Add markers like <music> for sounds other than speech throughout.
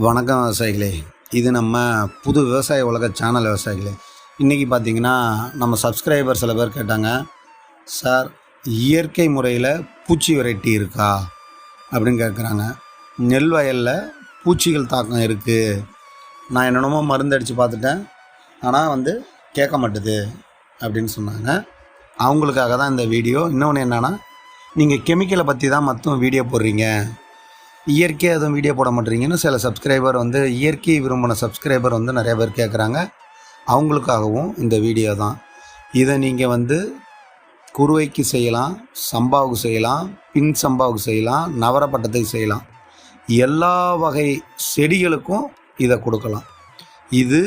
வணக்கம் விவசாயிகளே. இது நம்ம புது விவசாய உலக சேனல் விவசாயிகளே. இன்றைக்கி பார்த்தீங்கன்னா நம்ம சப்ஸ்கிரைபர் சில பேர் கேட்டாங்க சார் இயற்கை முறையில் பூச்சி வெரைட்டி இருக்கா? அப்படின்னு கேட்குறாங்க நெல் வயலில் பூச்சிகள் தாக்கம் இருக்குது நான் என்னென்னமோ மருந்து அடித்து பார்த்துட்டேன். ஆனால் வந்து கேட்க மாட்டுது அப்படின்னு சொன்னாங்க. அவங்களுக்காக தான் இந்த வீடியோ. இன்னொன்று என்னென்னா நீங்கள் கெமிக்கலை பற்றி தான் மொத்தம் வீடியோ போடுறீங்க. இயற்கையாக எதுவும் வீடியோ போட மாட்டேறீங்கன்னு சில சப்ஸ்கிரைபர் வந்து இயற்கை விரும்பின சப்ஸ்கிரைபர் வந்து நிறைய பேர் கேட்குறாங்க அவங்களுக்காகவும் இந்த வீடியோ தான். இதை நீங்கள் வந்து குருவைக்கு செய்யலாம் சம்பாவுக்கு செய்யலாம் பின் சம்பாவுக்கு செய்யலாம் நவரப்பட்டத்துக்கு செய்யலாம். எல்லா வகை செடிகளுக்கும் இதை கொடுக்கலாம். இது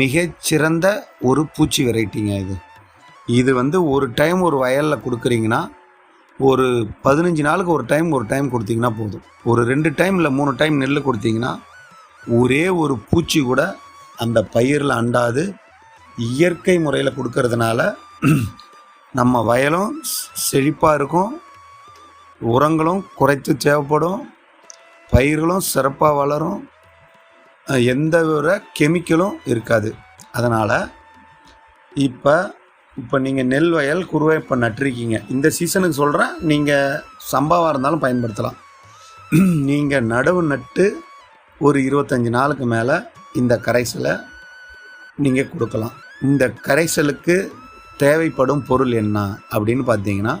மிகச்சிறந்த ஒரு பூச்சி வெரைட்டிங்க இது. இது வந்து ஒரு டைம் ஒரு வயலில் கொடுக்குறீங்கன்னா ஒரு பதினஞ்சு நாளுக்கு ஒரு டைம் ஒரு டைம் கொடுத்தீங்கன்னா போதும். ஒரு ரெண்டு டைம் இல்லை மூணு டைம் நெல் கொடுத்தீங்கன்னா ஒரே ஒரு பூச்சி கூட அந்த பயிரில் அண்டாது. இயற்கை முறையில் கொடுக்கறதுனால நம்ம வயலும் செழிப்பாக இருக்கும். உரங்களும் குறைத்து தேவைப்படும். பயிர்களும் சிறப்பாக வளரும். எந்த ஒரு கெமிக்கலும் இருக்காது. அதனால் இப்போ இப்போ நீங்கள் நெல் வயல் குருவை இப்போ நட்டிருக்கீங்க. இந்த சீசனுக்கு சொல்கிறேன் நீங்கள் சம்பாவாக இருந்தாலும் பயன்படுத்தலாம். <clears throat> நீங்கள் நடவு நட்டு ஒரு இருபத்தஞ்சி நாளுக்கு மேலே இந்த கரைசலை நீங்கள் கொடுக்கலாம். இந்த கரைசலுக்கு தேவைப்படும் பொருள் என்ன அப்படின்னு பார்த்தீங்கன்னா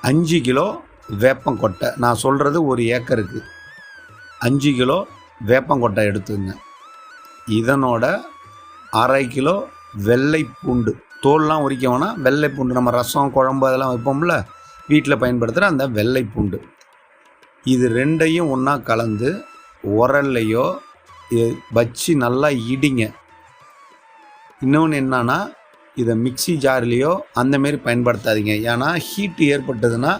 அஞ்சு கிலோ வேப்பங்கொட்டை நான் சொல்கிறது ஒரு ஏக்கருக்கு. அஞ்சு கிலோ வேப்பங்கொட்டை எடுத்துங்க. இதனோட அரை கிலோ வெள்ளை பூண்டு. தோல்லாம் உரிக்க வெள்ளைப்பூண்டு வெள்ளை பூண்டு நம்ம ரசம் குழம்பு அதெல்லாம் வைப்போம்ல. வீட்டில் பயன்படுத்துகிற அந்த வெள்ளை பூண்டு இது ரெண்டையும் ஒன்றா கலந்து உரல்லையோ வச்சு நல்லா இடிங்க. இன்னொன்று என்னன்னா இதை மிக்ஸி ஜார்லேயோ அந்தமாரி பயன்படுத்தாதீங்க. ஏன்னா ஹீட்டு ஏற்பட்டதுன்னா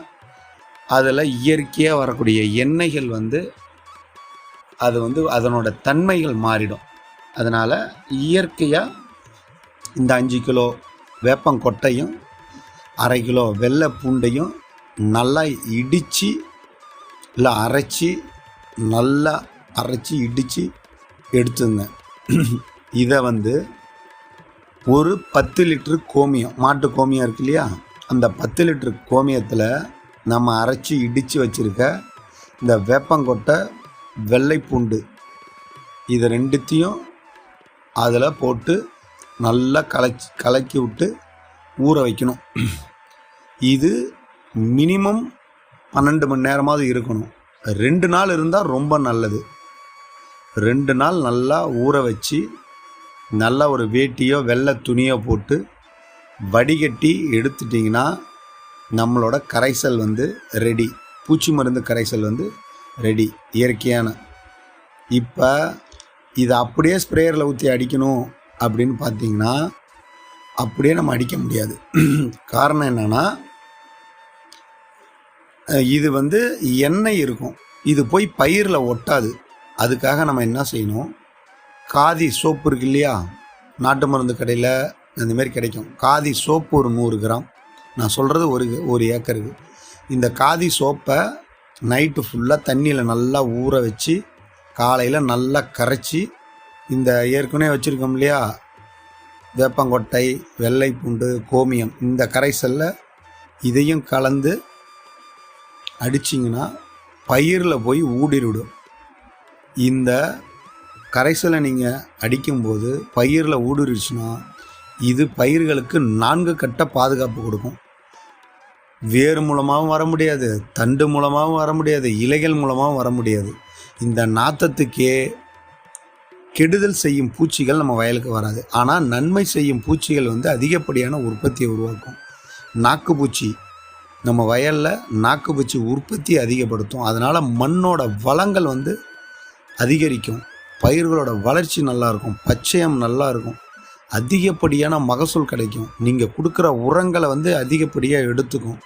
அதில் இயற்கையாக வரக்கூடிய எண்ணெய்கள் வந்து அது வந்து அதனோட தன்மைகள் மாறிடும். அதனால் இயற்கையாக இந்த அஞ்சு கிலோ வேப்பங்கொட்டையும் அரை கிலோ வெள்ளை பூண்டையும் நல்லா இடித்து இல்லை அரைச்சி நல்லா அரைச்சி இடித்து எடுத்துங்க. இதை வந்து ஒரு பத்து லிட்ரு கோமியம் மாட்டு கோமியம் இருக்கு இல்லையா? அந்த பத்து லிட்ரு கோமியத்தில் நம்ம அரைச்சி இடித்து வச்சுருக்க இந்த வேப்பங்கொட்டை வெள்ளைப்பூண்டு இது ரெண்டுத்தையும் அதில் போட்டு நல்லா கலச்சி கலக்கி விட்டு ஊற வைக்கணும். இது மினிமம் பன்னெண்டு மணி நேரமாவது இருக்கணும். ரெண்டு நாள் இருந்தால் ரொம்ப நல்லது. ரெண்டு நாள் நல்லா ஊற வச்சு நல்லா ஒரு வேட்டியோ வெள்ளை துணியோ போட்டு வடிகட்டி எடுத்துட்டிங்கன்னா நம்மளோட கரைசல் வந்து ரெடி. பூச்சி மருந்து கரைசல் வந்து ரெடி இயற்கையான. இப்போ இதை அப்படியே ஸ்ப்ரேயரில் ஊற்றி அடிக்கணும். அப்படின்னு பார்த்தீங்கன்னா அப்படியே நம்ம அடிக்க முடியாது. <clears throat> காரணம் என்னென்னா இது வந்து எண்ணெய் இருக்கும். இது போய் பயிரில் ஒட்டாது. அதுக்காக நம்ம என்ன செய்யணும்? காதி சோப்பு இருக்கு இல்லையா? நாட்டு மருந்து கடையில் இந்த மாரி கிடைக்கும். காதி சோப்பு ஒரு நூறு கிராம். நான் சொல்கிறது ஒரு ஒரு ஏக்கருக்கு இந்த காதி சோப்பை நைட்டு ஃபுல்லாக தண்ணியில் நல்லா ஊற வச்சு காலையில் நல்லா கரைச்சி இந்த ஏற்கனவே வச்சுருக்கோம் இல்லையா? வேப்பங்கொட்டை வெள்ளை பூண்டு கோமியம் இந்த கரைசலில் இதையும் கலந்து அடிச்சிங்கன்னா பயிரில் போய் ஊடிவிடும் இந்த கரைசலை நீங்கள் அடிக்கும்போது பயிரில் ஊடுருச்சுன்னா இது பயிர்களுக்கு நான்கு கட்ட பாதுகாப்பு கொடுக்கும். வேர் மூலமாகவும் வர முடியாது தண்டு மூலமாகவும் வர முடியாது இலைகள் மூலமாகவும் வர முடியாது. இந்த நாத்தத்துக்கே கெடுதல் செய்யும் பூச்சிகள் நம்ம வயலுக்கு வராது. ஆனால் நன்மை செய்யும் பூச்சிகள் வந்து அதிகப்படியான உற்பத்தியை உருவாக்கும். நாக்கு பூச்சி நம்ம வயலில் நாக்கு பூச்சி உற்பத்தி அதிகப்படுத்தும். அதனால் மண்ணோட வளங்கள் வந்து அதிகரிக்கும். பயிர்களோட வளர்ச்சி நல்லாயிருக்கும். பச்சையம் நல்லாயிருக்கும். அதிகப்படியான மகசூல் கிடைக்கும். நீங்கள் கொடுக்குற உரங்களை வந்து அதிகப்படியாக எடுத்துக்கும்.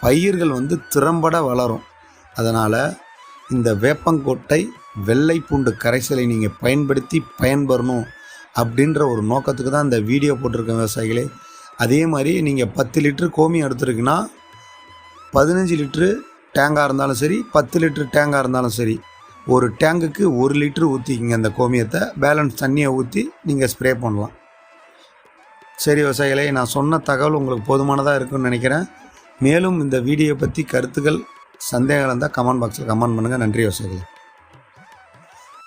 பயிர்கள் வந்து திறம்பட வளரும். அதனால் இந்த வேப்பங்கொட்டை வெள்ளை பூண்டு கரைசலை நீங்கள் பயன்படுத்தி பயன்பெறணும் அப்படின்ற ஒரு நோக்கத்துக்கு தான் இந்த வீடியோ போட்டிருக்கேன் விவசாயிகளே. அதே மாதிரி நீங்கள் பத்து லிட்ரு கோமியம் எடுத்துருக்குன்னா பதினஞ்சு லிட்ரு டேங்காக இருந்தாலும் சரி பத்து லிட்ரு டேங்காக இருந்தாலும் சரி ஒரு டேங்குக்கு ஒரு லிட்ரு ஊற்றிக்கிங்க அந்த கோமியத்தை. பேலன்ஸ் தண்ணியை ஊற்றி நீங்கள் ஸ்ப்ரே பண்ணலாம். சரி விவசாயிகளே நான் சொன்ன தகவல் உங்களுக்கு போதுமானதாக இருக்குன்னு நினைக்கிறேன். மேலும் இந்த வீடியோ பற்றி கருத்துக்கள் சந்தேகம் இருந்தால் கமெண்ட் பாக்ஸில் கமெண்ட் பண்ணுங்கள் நன்றி விவசாயிகளே.